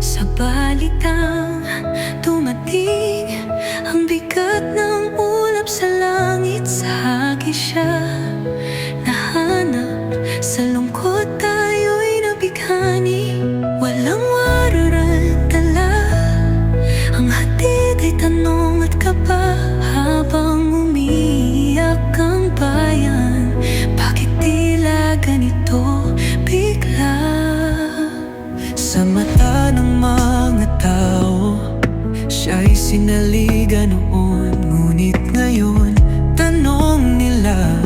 Sa balitang tumating Ang bigat ulap sa langit. Sa hagi siya nahanap. Sa lungkot tayo'y nabighani. Walang wararantala. Ang hatid ay tanong habang Sa mata ng mga tao. Siya'y sinaligan noon Ngunit ngayon Tanong nila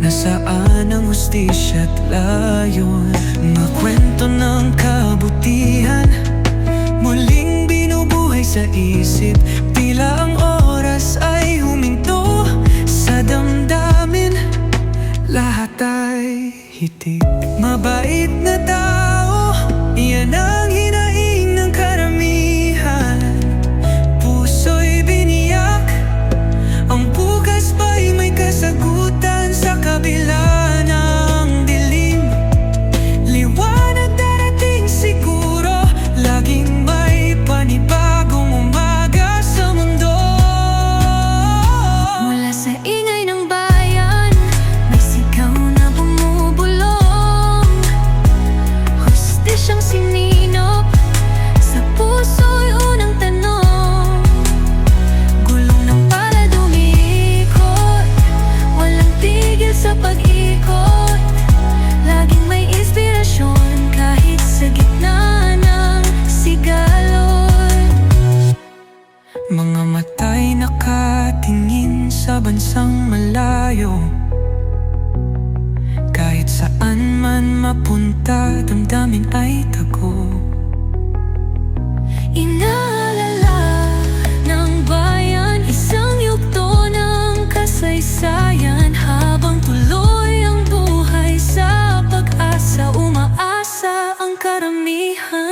Nasaan ang hustisya at layon. Mga kwento ng kabutihan Muling binubuhay sa isip. Tila ang oras ay huminto Sa damdamin. Lahat ay hitik. Mabait na tao sininop Sa puso'y unang tanong. Gulong ng palad umiikot Walang tigil sa pag-ikot. Laging may inspirasyon Kahit sa gitna ng sigalot. Mga matay sa bansang malayo. Kahit saan man mapunta, damdamin ay tago cut on me, huh?